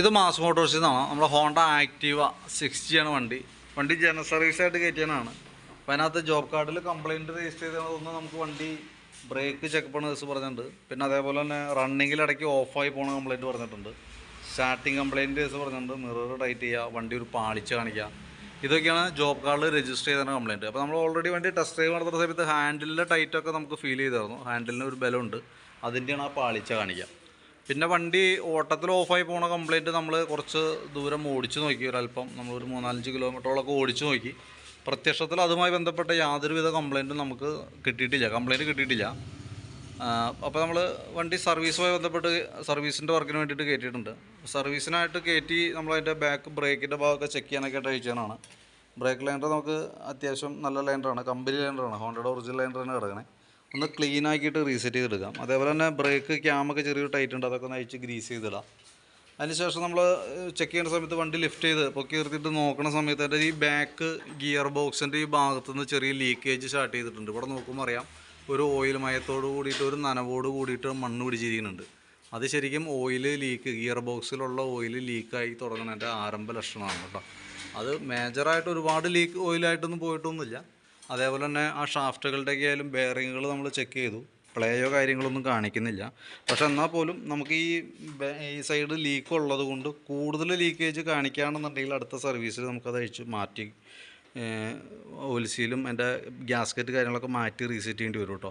ഇത് മാസ് മോട്ടോഴ്സിൽ നിന്നാണ് നമ്മുടെ ഹോണ്ട ആക്റ്റീവ സിക്സ് ജി ആണ് വണ്ടി. വണ്ടി ജനറൽ സർവീസ് ആയിട്ട് കയറ്റിയതാണ്. അപ്പോൾ അതിനകത്ത് ജോബ് കാർഡിൽ കംപ്ലയിന്റ് രജിസ്റ്റർ ചെയ്തതൊന്നും നമുക്ക് വണ്ടി ബ്രേക്ക് ചെക്ക് പണ ദിവസം പറഞ്ഞിട്ടുണ്ട്. പിന്നെ അതേപോലെ തന്നെ റണ്ണിങ്ങിൽ ഇടയ്ക്ക് ഓഫായി പോണ കംപ്ലയിന്റ് പറഞ്ഞിട്ടുണ്ട്. സ്റ്റാർട്ടിങ് കംപ്ലയിന്റ് കേസ് പറഞ്ഞിട്ടുണ്ട്. മിറർ ടൈറ്റ് ചെയ്യുക വണ്ടി ഒരു പാളിച്ച് കാണിക്കുക ഇതൊക്കെയാണ് ജോബ് കാർഡിൽ രജിസ്റ്റർ ചെയ്ത കംപ്ലയിന്റ് അപ്പോൾ നമ്മൾ ഓൾറെഡി വണ്ടി ടെസ്റ്റ് ഡ്രൈവ് നടത്തുന്ന സമയത്ത് ഹാൻഡിലിന്റെ ടൈറ്റൊക്കെ നമുക്ക് ഫീൽ ചെയ്തായിരുന്നു. ഹാൻഡിലിന് ഒരു ബലമുണ്ട്. അതിന്റെയാണ് ആ പാളിച്ച കാണിക്കുക പിന്നെ വണ്ടി ഓട്ടത്തിൽ ഓഫായി പോണ കംപ്ലൈന്റ് നമ്മൾ കുറച്ച് ദൂരം ഓടിച്ചു നോക്കി. ഒരല്പം നമ്മളൊരു മൂന്നാലഞ്ച് കിലോമീറ്ററോളൊക്കെ ഓടിച്ചു നോക്കി. പ്രത്യക്ഷത്തിൽ അതുമായി ബന്ധപ്പെട്ട യാതൊരുവിധ കംപ്ലയിന്റും നമുക്ക് കിട്ടിയിട്ടില്ല. കംപ്ലയിന്റ് കിട്ടിയിട്ടില്ല. അപ്പോൾ നമ്മൾ വണ്ടി സർവീസുമായി ബന്ധപ്പെട്ട് സർവീസിന്റെ വർക്കിന് വേണ്ടിയിട്ട് കയറ്റിയിട്ടുണ്ട് സർവീസിനായിട്ട് കയറ്റി നമ്മളതിന്റെ ബാക്ക് ബ്രേക്കിന്റെ ഭാഗമൊക്കെ ചെക്ക് ചെയ്യാനൊക്കെ ആയിട്ട് അയച്ചതാണ് ബ്രേക്ക് ലൈൻഡർ നമുക്ക് അത്യാവശ്യം നല്ല ലൈൻഡറാണ് കമ്പനി ലൈൻഡറാണ് ഹോണ്ടയുടെ ഒറിജിനൽ ലൈൻഡർ തന്നെ കിടക്കണേ. ഒന്ന് ക്ലീൻ ആക്കിയിട്ട് റീസെറ്റ് ചെയ്തെടുക്കാം. അതേപോലെ തന്നെ ബ്രേക്ക് ക്യാമൊക്കെ ചെറിയൊരു ടൈറ്റ് ഉണ്ട് അതൊക്കെ ഒന്ന് അയച്ച് ഗ്രീസ് ചെയ്തിടാം. അതിനുശേഷം നമ്മൾ ചെക്ക് ചെയ്യുന്ന സമയത്ത് വണ്ടി ലിഫ്റ്റ് ചെയ്ത് പൊക്കി നിർത്തിയിട്ട് നോക്കുന്ന സമയത്ത് അതിന്റെ ഈ ബാക്ക് ഗിയർ ബോക്സിന്റെ ഈ ഭാഗത്തു നിന്ന് ചെറിയ ലീക്കേജ് സ്റ്റാർട്ട് ചെയ്തിട്ടുണ്ട്. ഇവിടെ നോക്കുമ്പോൾ അറിയാം ഒരു ഓയിൽ മയത്തോട് കൂടിയിട്ട് ഒരു നനവോട് കൂടിയിട്ട് മണ്ണ് പിടിച്ചിരിക്കുന്നുണ്ട്. അത് ശരിക്കും ഓയിൽ ലീക്ക് ഗിയർ ബോക്സിലുള്ള ഓയിൽ ലീക്കായി തുടങ്ങുന്നതിന്റെ ആരംഭ ലക്ഷണമാണ് കേട്ടോ. അത് മേജറായിട്ട് ഒരുപാട് ലീക്ക് ഓയിലായിട്ടൊന്നും പോയിട്ടൊന്നുമില്ല. അതേപോലെ തന്നെ ആ ഷാഫ്റ്റുകളുടെയൊക്കെ ആയാലും ബെയറിങ്ങുകൾ നമ്മൾ ചെക്ക് ചെയ്തു. പ്ലേയോ കാര്യങ്ങളൊന്നും കാണിക്കുന്നില്ല. പക്ഷെ എന്നാൽ പോലും നമുക്ക് ഈ ഈ സൈഡ് ലീക്ക് ഉള്ളത് കൊണ്ട് കൂടുതൽ ലീക്കേജ് കാണിക്കുകയാണെന്നുണ്ടെങ്കിൽ അടുത്ത സർവീസിൽ നമുക്കത് അഴിച്ച് മാറ്റി ഒലിസിയിലും എന്റെ ഗ്യാസ്കറ്റ് കാര്യങ്ങളൊക്കെ മാറ്റി റീസെറ്റ് ചെയ്യേണ്ടി വരും കേട്ടോ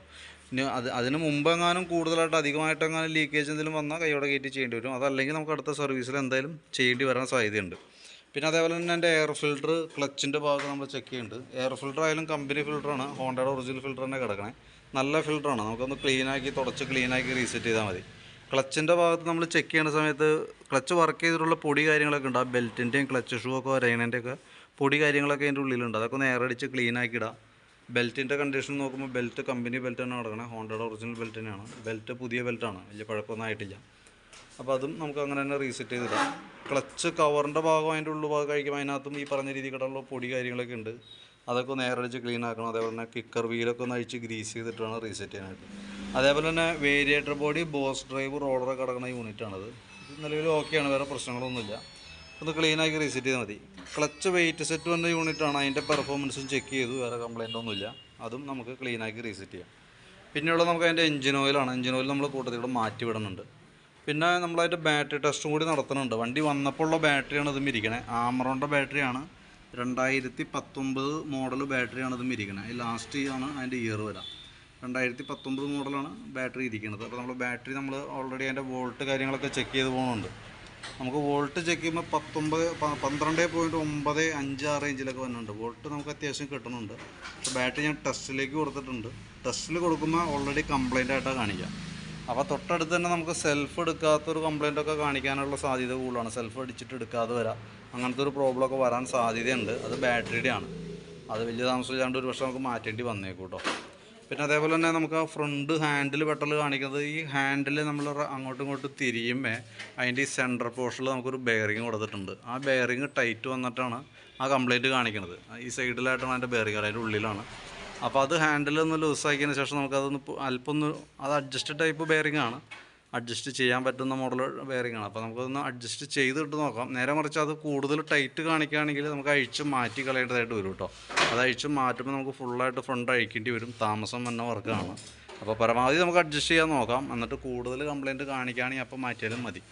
ഇനി അത് അതിന് മുമ്പെങ്ങാനും കൂടുതലായിട്ട് അധികമായിട്ടെങ്ങാനും ലീക്കേജ് എന്തെങ്കിലും വന്നാൽ കൈയോടെ കയറ്റി ചെയ്യേണ്ടി വരും. അതല്ലെങ്കിൽ നമുക്ക് അടുത്ത സർവീസിൽ എന്തായാലും ചെയ്യേണ്ടി വരാൻ സാധ്യതയുണ്ട്. പിന്നെ അതേപോലെ തന്നെ എന്റെ എയർ ഫിൽട്ടർ ക്ലച്ചിന്റെ ഭാഗത്ത് നമ്മൾ ചെക്ക് ചെയ്യുന്നുണ്ട് എയർ ഫിൽട്ടർ ആയാലും കമ്പനി ഫിൽട്ടറാണ് ഹോണ്ടയുടെ ഒറിജിനൽ ഫിൽട്ടർ തന്നെ കിടക്കണേ. നല്ല ഫിൽട്ടറാണ് നമുക്കൊന്ന് ക്ലീനാക്കി തുടച്ച് ക്ലീനാക്കി റീസെറ്റ് ചെയ്താൽ മതി. ക്ലച്ചിന്റെ ഭാഗത്ത് നമ്മൾ ചെക്ക് ചെയ്യുന്ന സമയത്ത് ക്ലച്ച് വർക്ക് ചെയ്തിട്ടുള്ള പൊടി കാര്യങ്ങളൊക്കെ ഉണ്ട്. ആ ബെൽറ്റിന്റെയും ക്ലച്ച് ഷൂ ഒക്കെ വരയണേന്റെ ഒക്കെ പൊടി കാര്യങ്ങളൊക്കെ അതിന്റെ ഉള്ളിലുണ്ട്. അതൊക്കെ ഒന്ന് ക്ലീൻ ആക്കി ഇടാം. ബെൽറ്റിന്റെ കണ്ടീഷൻ നോക്കുമ്പോൾ ബെൽറ്റ് കമ്പനി ബെൽറ്റ് തന്നെ കിടക്കണേ ഹോണ്ടയുടെ ഒറിജിനൽ ബെൽറ്റ് തന്നെയാണ്. ബെൽറ്റ് പുതിയ ബെൽറ്റാണ് വലിയ പഴക്കമൊന്നും ആയിട്ടില്ല. അപ്പോൾ അതും നമുക്ക് അങ്ങനെ തന്നെ റീസെറ്റ് ചെയ്തിടാം. ക്ലച്ച് കവറിന്റെ ഭാഗം അതിന്റെ ഉള്ളു ഭാഗം കഴിക്കുമ്പോൾ അതിനകത്തും ഈ പറഞ്ഞ രീതിക്കുള്ള പൊടി കാര്യങ്ങളൊക്കെ ഉണ്ട്. അതൊക്കെ ഒന്ന് എയറടിച്ച് ക്ലീൻ ആക്കണം. അതേപോലെ തന്നെ കിക്കർ വീലൊക്കെ ഒന്ന് അഴിച്ച് ഗ്രീസ് ചെയ്തിട്ട് വേണം റീസെറ്റ് ചെയ്യാനായിട്ട്. അതേപോലെ തന്നെ വേരിയേറ്റർ ബോഡി ബോസ് ഡ്രൈവ് റോളറൊക്കെ കിടക്കുന്ന യൂണിറ്റാണത് ഇത് നിലവിൽ ഓക്കെയാണ് വേറെ പ്രശ്നങ്ങളൊന്നുമില്ല. ഒന്ന് ക്ലീൻ ആക്കി റീസെറ്റ് ചെയ്താൽ മതി. ക്ലച്ച് വെയിറ്റ് സെറ്റ് വന്ന യൂണിറ്റാണ് അതിന്റെ പെർഫോമൻസും ചെക്ക് ചെയ്തു. വേറെ കംപ്ലൈന്റ് ഒന്നുമില്ല. അതും നമുക്ക് ക്ലീനാക്കി റീസെറ്റ് ചെയ്യാം. പിന്നെയുള്ള നമുക്ക് അതിന്റെ എഞ്ചിൻ ഓയിലാണ് എഞ്ചിൻ ഓയിൽ നമ്മൾ കൂട്ടത്തിൽ കൂടെ മാറ്റി വിടുന്നുണ്ട്. പിന്നെ നമ്മളതിന്റെ ബാറ്ററി ടെസ്റ്റും കൂടി നടത്തുന്നുണ്ട്. വണ്ടി വന്നപ്പോൾ ഉള്ള ബാറ്ററിയാണ് ഇതും ഇരിക്കണേ. ആമറോണിന്റെ ബാറ്ററിയാണ്. രണ്ടായിരത്തി പത്തൊമ്പത് മോഡൽ ബാറ്ററിയാണ് ഇതും ഇരിക്കണേ. ലാസ്റ്റ് ആണ് അതിന്റെ ഇയർ വരാം. രണ്ടായിരത്തി പത്തൊമ്പത് മോഡലാണ് ബാറ്ററി ഇരിക്കുന്നത് അപ്പോൾ നമ്മൾ ബാറ്ററി നമ്മൾ ഓൾറെഡി അതിന്റെ വോൾട്ട് കാര്യങ്ങളൊക്കെ ചെക്ക് ചെയ്ത് പോകുന്നുണ്ട്. നമുക്ക് വോൾട്ട് ചെക്ക് ചെയ്യുമ്പോൾ പത്തൊമ്പത് പന്ത്രണ്ട് പോയിന്റ് ഒമ്പത് അഞ്ച് ആ റേഞ്ചിലൊക്കെ വരുന്നുണ്ട് വോൾട്ട് നമുക്ക് അത്യാവശ്യം കിട്ടുന്നുണ്ട്. പക്ഷേ ബാറ്ററി ഞാൻ ടെസ്റ്റിലേക്ക് കൊടുത്തിട്ടുണ്ട്. ടെസ്റ്റിൽ കൊടുക്കുമ്പോൾ ഓൾറെഡി കംപ്ലൈന്റ് ആയിട്ടാണ് കാണിക്കുക അപ്പോൾ തൊട്ടടുത്ത് തന്നെ നമുക്ക് സെൽഫ് എടുക്കാത്തൊരു കംപ്ലൈന്റ് ഒക്കെ കാണിക്കാനുള്ള സാധ്യത കൂടുതലാണ്. സെൽഫ് അടിച്ചിട്ട് എടുക്കാതെ വരാം. അങ്ങനത്തെ ഒരു പ്രോബ്ലം ഒക്കെ വരാൻ സാധ്യതയുണ്ട്. അത് ബാറ്ററിയുടെ ആണ്. അത് വലിയ താമസമില്ലാണ്ട് ഒരു പക്ഷേ നമുക്ക് മാറ്റേണ്ടി വന്നേക്കും കേട്ടോ പിന്നെ അതേപോലെ തന്നെ നമുക്ക് ആ ഫ്രണ്ട് ഹാൻഡിൽ പെട്ടൽ കാണിക്കുന്നത് ഈ ഹാൻഡിൽ നമ്മൾ അങ്ങോട്ടും ഇങ്ങോട്ടും തിരിയുമ്പോൾ അതിന്റെ ഈ സെന്റർ പോർഷനിൽ നമുക്കൊരു ബെയറിങ് കൊടുത്തിട്ടുണ്ട്. ആ ബെയറിങ് ടൈറ്റ് വന്നിട്ടാണ് ആ കംപ്ലൈന്റ് കാണിക്കുന്നത് ഈ സൈഡിലായിട്ടാണ് അതിന്റെ ബെയറിങ് അതിന്റെ ഉള്ളിലാണ്. അപ്പോൾ അത് ഹാൻഡിൽ ഒന്ന് ലൂസാക്കിയതിന് ശേഷം നമുക്കതൊന്ന് അല്പം ഒന്ന് അത് അഡ്ജസ്റ്റ് ടൈപ്പ് ബെയറിംഗ് ആണ്. അഡ്ജസ്റ്റ് ചെയ്യാൻ പറ്റുന്ന മോഡൽ ബെയറിംഗ് ആണ്. അപ്പോൾ നമുക്കൊന്ന് അഡ്ജസ്റ്റ് ചെയ്തിട്ട് നോക്കാം. നേരെ മറിച്ച് അത് കൂടുതൽ ടൈറ്റ് കാണിക്കുകയാണെങ്കിൽ നമുക്ക് അഴിച്ച് മാറ്റി കളയേണ്ടതായിട്ട് വരും കേട്ടോ അത് അഴിച്ച് മാറ്റുമ്പോൾ നമുക്ക് ഫുള്ളായിട്ട് ഫ്രണ്ട് അഴിക്കേണ്ടി വരും. താമസം വന്ന വർക്കാണ് അപ്പോൾ പരമാവധി നമുക്ക് അഡ്ജസ്റ്റ് ചെയ്യാൻ നോക്കാം. എന്നിട്ട് കൂടുതൽ കംപ്ലയിന്റ് കാണിക്കുകയാണെങ്കിൽ അപ്പോൾ മാറ്റിയാലും മതി.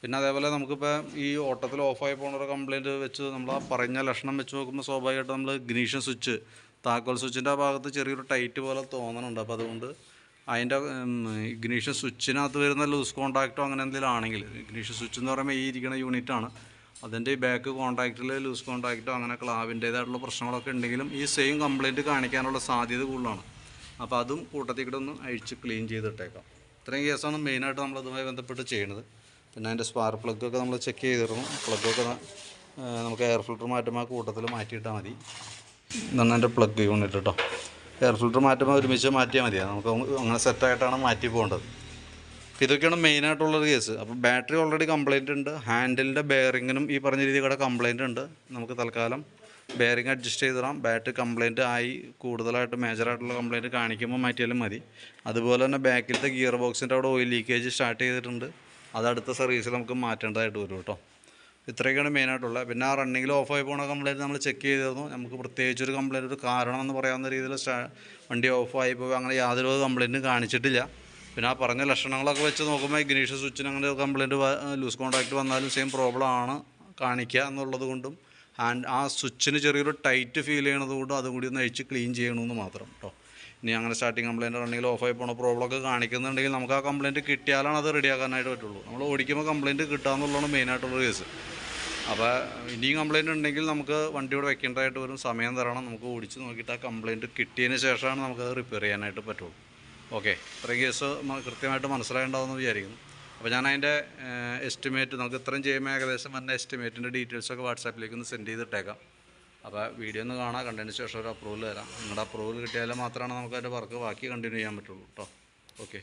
പിന്നെ അതേപോലെ നമുക്കിപ്പോൾ ഈ ഓട്ടത്തിൽ ഓഫായി പോകുന്ന ഒരു കംപ്ലയിന്റ് വെച്ച് നമ്മൾ ആ പറഞ്ഞ ലക്ഷണം വെച്ച് നോക്കുമ്പോൾ സ്വാഭാവികമായിട്ട് നമ്മൾ ഇഗ്നീഷൻ സ്വിച്ച് താക്കോൽ സ്വിച്ചിന്റെ ആ ഭാഗത്ത് ചെറിയൊരു ടൈറ്റ് പോലെ തോന്നുന്നുണ്ട് അപ്പോൾ അതുകൊണ്ട് അതിന്റെ ഇഗ്നീഷൻ സ്വിച്ചിനകത്ത് വരുന്ന ലൂസ് കോൺടാക്റ്റോ അങ്ങനെ എന്തെങ്കിലും ആണെങ്കിൽ ഇഗ്നീഷൻ സ്വിച്ച് എന്ന് പറയുമ്പോൾ ഈ ഇരിക്കുന്ന യൂണിറ്റാണ് അതിന്റെ ഈ ബാക്ക് കോൺടാക്റ്റിൽ ലൂസ് കോൺടാക്റ്റോ അങ്ങനെ ക്ലാവിന്റേതായിട്ടുള്ള പ്രശ്നങ്ങളൊക്കെ ഉണ്ടെങ്കിലും ഈ സെയിം കംപ്ലയിന്റ് കാണിക്കാനുള്ള സാധ്യത കൂടുതലാണ്. അപ്പോൾ അതും കൂട്ടത്തിൽ കൂടെ ഒന്ന് അഴിച്ച് ക്ലീൻ ചെയ്തിട്ടേക്കാം. ഇത്രയും കേസാണ് മെയിനായിട്ട് നമ്മൾ അതുമായി ബന്ധപ്പെട്ട് ചെയ്യുന്നത്. പിന്നെ അതിന്റെ സ്പാർക്ക് പ്ലഗൊക്കെ നമ്മൾ ചെക്ക് ചെയ്തിരുന്നു. പ്ലഗൊക്കെ നമുക്ക് എയർ ഫിൽറ്റർ മാറ്റുമ്പോൾ കൂട്ടത്തിൽ മാറ്റിയിട്ടാൽ മതി. എന്റെ പ്ലഗ് യൂണിറ്റ് കേട്ടോ എയർ ഫിൽറ്റർ മാറ്റുമ്പോൾ ഒരുമിച്ച് മാറ്റിയാൽ മതിയാണ് നമുക്ക് അങ്ങനെ സെറ്റായിട്ടാണ് മാറ്റി പോകേണ്ടത്. അപ്പോൾ ഇതൊക്കെയാണ് മെയിനായിട്ടുള്ളൊരു കേസ് അപ്പോൾ ബാറ്ററി ഓൾറെഡി കംപ്ലൈന്റ് ഉണ്ട്. ഹാൻഡിലിന്റെ ബെയറിങ്ങിനും ഈ പറഞ്ഞ രീതിയിൽ കൂടെ കംപ്ലൈന്റ് ഉണ്ട്. നമുക്ക് തൽക്കാലം ബെയറിങ് അഡ്ജസ്റ്റ് ചെയ്തിടാം. ബാറ്ററി കംപ്ലൈന്റ് ആയി കൂടുതലായിട്ട് മേജറായിട്ടുള്ള കംപ്ലൈന്റ് കാണിക്കുമ്പോൾ മാറ്റിയാലും മതി. അതുപോലെ തന്നെ ബാക്കിലത്തെ ഗിയർ ബോക്സിന്റെ അവിടെ ഓയിൽ ലീക്കേജ് സ്റ്റാർട്ട് ചെയ്തിട്ടുണ്ട്. അത് അടുത്ത സർവീസിൽ നമുക്ക് മാറ്റേണ്ടതായിട്ട് വരും കേട്ടോ ഇത്രയൊക്കെയാണ് മെയിനായിട്ടുള്ളത് പിന്നെ ആ റണ്ണിങ്ങിൽ ഓഫായി പോണ കംപ്ലയിന്റ് നമ്മൾ ചെക്ക് ചെയ്തിരുന്നു. നമുക്ക് പ്രത്യേകിച്ച് ഒരു കംപ്ലയിന്റ് ഒരു കാരണം എന്ന് പറയാവുന്ന രീതിയിൽ വണ്ടി ഓഫായി പോയി. അങ്ങനെ യാതൊരു കംപ്ലയിന്റും കാണിച്ചിട്ടില്ല. പിന്നെ ആ പറഞ്ഞ ലക്ഷണങ്ങളൊക്കെ വെച്ച് നോക്കുമ്പോൾ ഇഗ്നീഷ്യസ് സ്വിച്ചിന് അങ്ങനെ ഒരു കംപ്ലയിന്റ് ലൂസ് കോൺടാക്റ്റ് വന്നാലും സെയിം പ്രോബ്ലം ആണ് കാണിക്കുക എന്നുള്ളത് കൊണ്ടും. ആൻഡ് ആ സ്വിച്ചിന് ചെറിയൊരു ടൈറ്റ് ഫീൽ ചെയ്യണത് കൊണ്ടും അതും കൂടി ഒന്ന് അഴിച്ച് ക്ലീൻ ചെയ്യണമെന്ന് മാത്രം കേട്ടോ ഇനി അങ്ങനെ സ്റ്റാർട്ടിങ് കംപ്ലൈന്റ് റണ്ണിങ്ങിൽ ഓഫായി പോണ പ്രോബ്ലം ഒക്കെ കാണിക്കുന്നുണ്ടെങ്കിൽ നമുക്ക് ആ കംപ്ലയിന്റ് കിട്ടിയാലാണ് അത് റെഡിയാക്കാനായിട്ട് പറ്റുള്ളൂ. നമ്മൾ ഓടിക്കുമ്പോൾ കംപ്ലയിന്റ് കിട്ടുക എന്നുള്ളതാണ് മെയിനായിട്ടുള്ള കേസ് അപ്പോൾ ഇനിയും കംപ്ലയിന്റ് ഉണ്ടെങ്കിൽ നമുക്ക് വണ്ടി ഇവിടെ വെക്കേണ്ടതായിട്ട് വരും. സമയം തരണം. നമുക്ക് ഓടിച്ച് നോക്കിയിട്ട് ആ കംപ്ലയിന്റ് കിട്ടിയതിന് ശേഷമാണ് നമുക്കത് റിപ്പയർ ചെയ്യാനായിട്ട് പറ്റുള്ളൂ. ഓക്കെ ഇത്രയും കേസ് കൃത്യമായിട്ട് മനസ്സിലായിട്ടുണ്ടാവുമെന്ന് വിചാരിക്കുന്നു. അപ്പോൾ ഞാൻ അതിന്റെ എസ്റ്റിമേറ്റ് നമുക്ക് ഇത്രയും ചെയ്യുമ്പോൾ ഏകദേശം വന്ന എസ്റ്റിമേറ്റിന്റെ ഡീറ്റെയിൽസൊക്കെ വാട്സാപ്പിലേക്ക് ഒന്ന് സെൻഡ് ചെയ്തിട്ടേക്കാം. അപ്പോൾ വീഡിയോ ഒന്ന് കാണാം. കണ്ടതിന് ശേഷം ഒരു അപ്രൂവൽ തരാം. നിങ്ങളുടെ അപ്രൂവൽ കിട്ടിയാൽ മാത്രമാണ് നമുക്ക് അതിന്റെ വർക്ക് ബാക്കി കണ്ടിന്യൂ ചെയ്യാൻ പറ്റുള്ളൂ കേട്ടോ ഓക്കെ